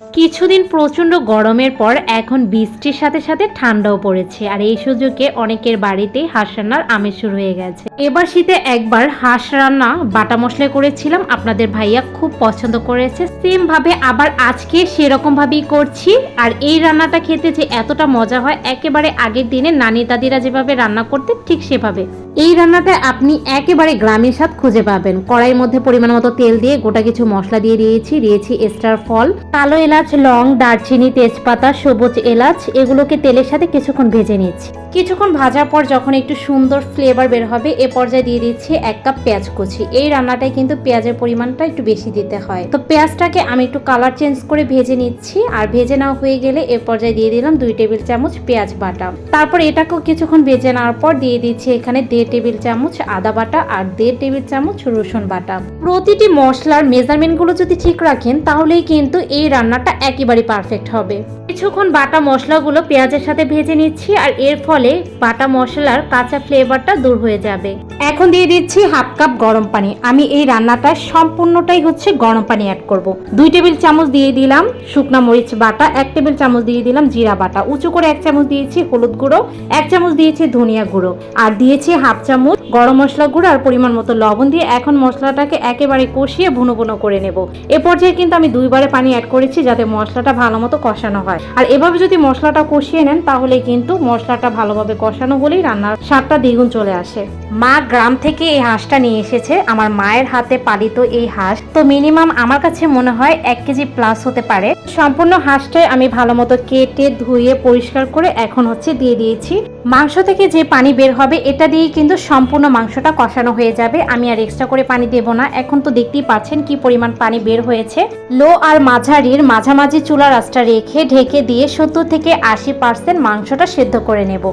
কিছুদিন প্রচণ্ড গরমের পর এখন বৃষ্টির সাথে সাথে ঠান্ডাও পড়েছে, আর এই সুযোগে অনেকের বাড়িতেই হাঁস রান্নার আমেজ শুরু হয়ে গেছে। এবার শীতে একবার হাঁস রান্না বাটা মশলা করেছিলাম, আপনাদের ভাইয়া খুব পছন্দ করেছে। সেম ভাবে আবার আজকে সেরকম ভাবেই করছি, আর এই রান্নাটা খেতে যে এতটা মজা হয়, একেবারে আগের দিনে নানি দাদিরা যেভাবে রান্না করতে ঠিক সেভাবে। এই রান্নাটা আপনি একেবারে গ্রামের স্বাদ খুঁজে পাবেন। কড়াইয়ের মধ্যে পরিমাণ মতো তেল দিয়ে গোটা কিছু মশলা দিয়ে দিয়েছি দিয়েছি এস্টার ফল, কালো এলাচ লং দারচিনি তেজপাতা সবুজ এলাচ এগুলোকে তেলের সাথে কিছুক্ষণ ভেজে নিচ্ছি কিছুক্ষণ ভাজার পর যখন একটু সুন্দর ফ্লেভার বের হবে, এ পর্যায়ে দিয়ে দিচ্ছি এক কাপ পেঁয়াজ কুচি। এই রান্নাটায় কিন্তু পেঁয়াজের পরিমাণটা একটু বেশি দিতে হয়। তো পেঁয়াজটাকে আমি একটু কালার চেঞ্জ করে ভেজে নিচ্ছি, আর ভেজে নেওয়া হয়ে গেলে এ পর্যায়ে দিয়ে দিলাম দুই টেবিল চামচ পেঁয়াজ বাটা। তারপর এটাকেও কিছুক্ষণ ভেজে নেওয়ার পর দিয়ে দিচ্ছি এখানে দেড় টেবিল চামচ আদা বাটা আর দেড় টেবিল চামচ রসুন বাটা। প্রতিটি মশলার মেজারমেন্টগুলো যদি ঠিক রাখেন, তাহলেই কিন্তু এই রান্নাটা একেবারে পারফেক্ট হবে। কিছুক্ষণ বাটা মশলাগুলো পেঁয়াজের সাথে ভেজে নিচ্ছি, আর এর ফলে বাটা মশলার কাঁচা ফ্লেভারটা দূর হয়ে যাবে। এখন দিয়ে দিচ্ছি হাফ কাপ গরম পানি। আমি এই রান্নাটা সম্পূর্ণটাই হচ্ছে গরম পানি অ্যাড করব। দুই টেবিল চামচ দিয়ে দিলাম শুকনা মরিচ বাটা, এক টেবিল চামচ দিয়ে দিলাম জিরা বাটা। উঁচু করে এক চামচ দিয়েছি হলুদ গুঁড়ো, এক চামচ দিয়েছি ধনিয়া গুঁড়ো। আর দিয়েছি হাফ চামচ গরম মশলা গুঁড়ো আর পরিমাণ মতো লবণ দিয়ে এখন মশলাটাকে একেবারে কষিয়ে ভুনো ভুনো করে নেব। এ পর্যায়ে কিন্তু আমি দুইবারে পানি অ্যাড করেছি যাতে মশলাটা ভালো মতো কষানো হয়। আর এভাবে যদি মশলাটা কষিয়ে নেন তাহলে কিন্তু মশলাটা ভালোভাবে কষানো হলেই রান্নার স্বাদটা দ্বিগুণ চলে আসে। মা গ্রাম থেকে এই হাঁসটা নিয়ে এসেছে। আমার মায়ের হাতে পালিত এই হাঁস তো মিনিমাম আমার কাছে মনে হয় এক কেজি প্লাস হতে পারে। সম্পূর্ণ হাঁসটাই আমি ভালো মতো কেটে, ধুয়ে, পরিষ্কার করে এখন হচ্ছে দিয়ে দিয়েছি। মাংস থেকে যে পানি বের হবে এটা দিয়েই কিন্তু সম্পূর্ণ মাংসটা কষানো হয়ে যাবে। আমি আর এক্সট্রা করে পানি দেব না। এখন তো দেখতেই পাচ্ছেন কি পরিমাণ পানি বের হয়েছে। লো আর মাঝারির মাঝামাঝি চুলা রাস্তা রেখে ঢেকে দিয়ে সত্তর থেকে আশি পার্সেন্ট মাংসটা সেদ্ধ করে নেব।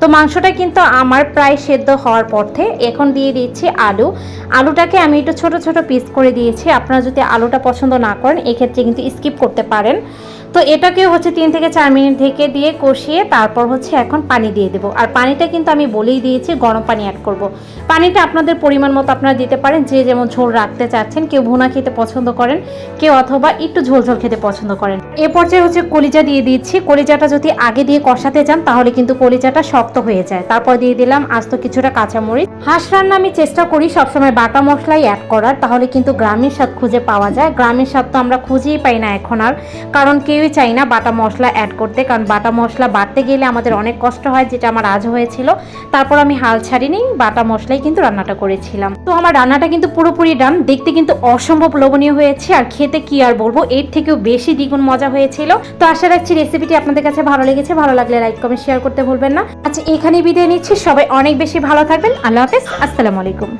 তো মাংসটা কিন্তু আমার প্রায় সেদ্ধ হওয়ার পথে এখন দিয়ে দিচ্ছি আলু। আলুটাকে আমি একটু ছোট ছোট পিস করে দিয়েছি। আপনারা যদি আলুটা পছন্দ না করেন, এক্ষেত্রে কিন্তু স্কিপ করতে পারেন। তো এটাকে হচ্ছে তিন থেকে চার মিনিট ঢেকে দিয়ে কষিয়ে তারপর হচ্ছে এখন পানি দিয়ে দেবো। আর পানিটা কিন্তু আমি বলেই দিয়েছি, গরম পানি অ্যাড করব। পানিটা আপনাদের পরিমাণ মতো আপনারা দিতে পারেন। যে যেমন ঝোল রাখতে চাচ্ছেন, কেউ ভুনা খেতে পছন্দ করেন, কেউ অথবা একটু ঝোল ঝোল খেতে পছন্দ করেন। এ পর্যায়ে হচ্ছে কলিজা দিয়ে দিচ্ছি। কলিজাটা যদি আগে দিয়ে কষাতে যান তাহলে কিন্তু কলিজাটা শক্ত হয়ে যায়। তারপর দিয়ে দিলাম আস্ত কিছুটা কাঁচামরিচ। হাঁস রান্না আমি চেষ্টা করি সবসময় বাটা মশলাই অ্যাড করার, তাহলে কিন্তু গ্রামের স্বাদ খুঁজে পাওয়া যায়। গ্রামের স্বাদ তো আমরা খুঁজেই পাই না এখন আর, কারণ কেউই চাই না বাটা মশলা অ্যাড করতে, কারণ বাটা মশলা বাটতে গেলে আমাদের অনেক কষ্ট হয়, যেটা আমার আজ হয়েছিল। তারপর আমি হাল ছাড়িনি, বাটা মশলাই কিন্তু রান্নাটা করেছিলাম। তো আমার রান্নাটা কিন্তু পুরোপুরি ডান দেখতে কিন্তু অসম্ভব লোভনীয় হয়েছে, আর খেতে কি আর বলব, এর থেকেও বেশি দ্বিগুণ মজা হয়েছিল। তো আশা রাখছি রেসিপিটি আপনাদের কাছে ভালো লেগেছে। ভালো লাগলে লাইক কমেন্ট শেয়ার করতে ভুলবেন না। আচ্ছা এখানেই বিদায় নিচ্ছি। সবাই অনেক বেশি ভালো থাকবেন। আল্লাহ হাফেজ। আসসালামু আলাইকুম।